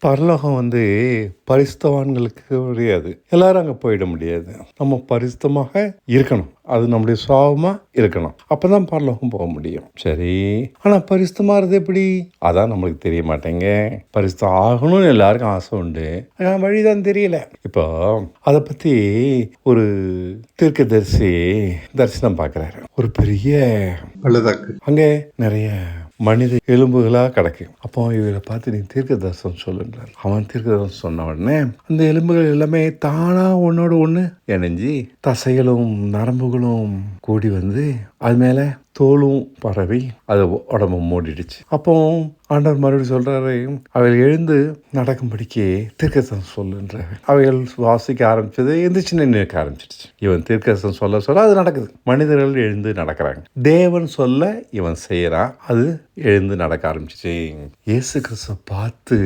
பரலோகம் வந்து பரிசுத்தவான்களுக்கு முடியாது எல்லாரும் அங்கே போயிட முடியாது. நம்ம பரிசுத்தமாக இருக்கணும். அது நம்முடைய சுவாபமாக இருக்கணும். அப்போ தான் பரலோகம் போக முடியும். சரி. ஆனால் பரிசுத்தமாகிறது எப்படி? அதான் நம்மளுக்கு தெரிய மாட்டேங்க. பரிசுத்தம் ஆகணும்னு எல்லாருக்கும் ஆசை உண்டு. ஆனால் வழிதான் தெரியல. இப்போ அதை பற்றி ஒரு தீர்க்கதரிசி தரிசனம் பார்க்குறாரு ஒரு பெரிய பள்ளதாக்கு அங்கே நிறைய மனித எலும்புகளாக கிடைக்கும். அப்போ இவரை பார்த்து நீ தீர்க்க தரிசனம் சொல்லுன்றார். அவன் தீர்க்க தரிசனம் சொன்ன உடனே அந்த எலும்புகள் எல்லாமே தானா ஒன்னோட ஒன்று இணைஞ்சி தசைகளும் நரம்புகளும் கூடி வந்து அது மேலே தோலும் பரவி அது உடம்பு மூடிடுச்சு. அப்போ ஆண்டவர் மறுபடியும் சொல்றாரு அவைகள் எழுந்து நடக்கும்படிக்கு தீர்க்கசம் சொல்லுன்ற அவைகள் வாசிக்க ஆரம்பிச்சது எந்திரிச்சு நிற்க ஆரம்பிச்சிடுச்சு. இவன் தீர்க்கசம் சொல்ல சொல்ல அது நடக்குது. மனிதர்கள் எழுந்து நடக்கிறாங்க. தேவன் சொல்ல இவன் செய்யறான் அது எழுந்து நடக்க ஆரம்பிச்சிச்சு. இயேசு கிறிஸ்து பார்த்து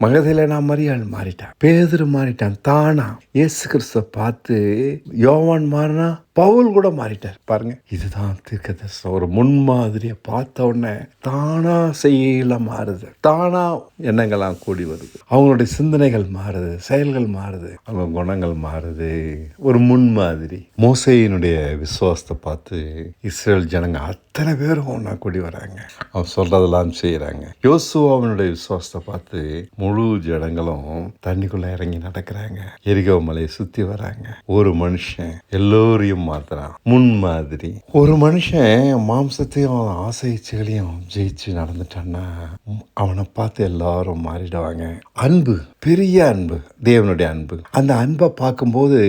மகதில நான் மரியாள் மாறிட்டான். பேதர் மாறிட்டான். தானா? இயேசு கிறிஸ்த பார்த்து யோவான் மாறினா பவுல் கூட மாறிட்டார். பாருங்க இதுதான் தீர்க்கதரிசனம் ஒரு முன்மாதிரியை பார்த்த உடனே தானாக செய்யல மாறுது. தானாக எண்ணங்கள்லாம் கூடி வருது. அவங்களுடைய சிந்தனைகள் மாறுது செயல்கள் மாறுது அவங்க குணங்கள் மாறுது. ஒரு முன்மாதிரி. மோசையினுடைய விசுவாசத்தை பார்த்து இஸ்ரேல் ஜனங்க அத்தனை பேரும் ஒன்றா கூடி வராங்க. அவன் சொல்றதெல்லாம் செய்யறாங்க யோசுவாவினுடைய விசுவாசத்தை பார்த்து முழு ஜனங்களும் தண்ணிக்குள்ளே இறங்கி நடக்கிறாங்க. எரிகோ மலையை சுற்றி வராங்க. ஒரு மனுஷன் எல்லோரையும் மாத்துறான். முன்மாதிரி. ஒரு மனுஷன் மாம்சத்தையும் ஆசை இச்சைகளையும் ஜெயிச்சு நடந்துட்டான்னா அவனை பார்த்து எல்லாரும் மாறிடுவாங்க. அன்பு பெரிய அன்பு தேவனுடைய அன்பு. அந்த அன்பை பார்க்கும்போது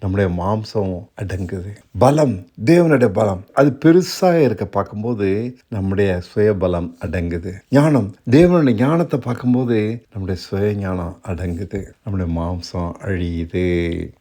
நம்முடைய மாம்சம் அடங்குது. பலம் தேவனுடைய பலம். அது பெருசாக இருக்க பார்க்கும்போது நம்முடைய சுயபலம் அடங்குது. ஞானம் தேவனுடைய ஞானத்தை பார்க்கும்போது நம்முடைய சுய ஞானம் அடங்குது. நம்முடைய மாம்சம் அழியுது.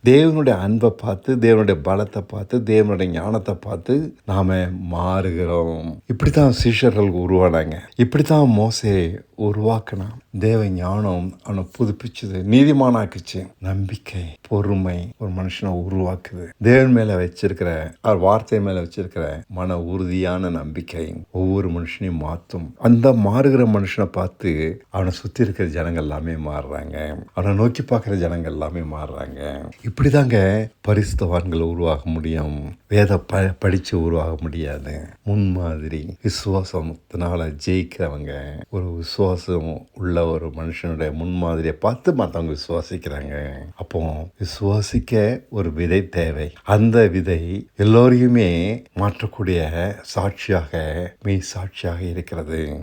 தேவனுடைய அன்பை பார்த்து தேவனுடைய பலத்தை பார்த்து தேவனுடைய ஞானத்தை பார்த்து நாம மாறுகிறோம். இப்படித்தான் சீஷர்கள் உருவானாங்க. இப்படித்தான் மோசே உருவாக்கினான் தேவ ஞானம் அவனை புதுப்பிச்சது நீதிமானாக்குச்சு. நம்பிக்கை பொறுமை ஒரு மனுஷனை உருவாக்குது. தேவன் மேல வச்சிருக்கிற வார்த்தை மேல வச்சிருக்கிற மன உறுதியான நம்பிக்கை ஒவ்வொரு மனுஷனையும் மாற்றும் அந்த மாறுகிற மனுஷனை பார்த்து அவனை சுத்தி இருக்கிற ஜனங்கள் எல்லாமே மாறுறாங்க. அவனை நோக்கி பார்க்குற ஜனங்கள் எல்லாமே மாறுறாங்க. இப்படிதாங்க பரிசுத்தவான்களை உருவாக முடியும். வேத ப படித்து உருவாக முடியாது. முன்மாதிரி விசுவாசத்தினால ஜெயிக்கிறவங்க ஒரு விசுவாசம் உள்ள ஒரு மனுஷனுடைய முன்மாதிரியை பார்த்து மற்றவங்க விசுவாசிக்கிறாங்க. அப்போ விசுவாசிக்க ஒரு விதை தேவை. அந்த விதை எல்லோரையுமே மாற்றக்கூடிய சாட்சியாக மெய் சாட்சியாக இருக்கிறது.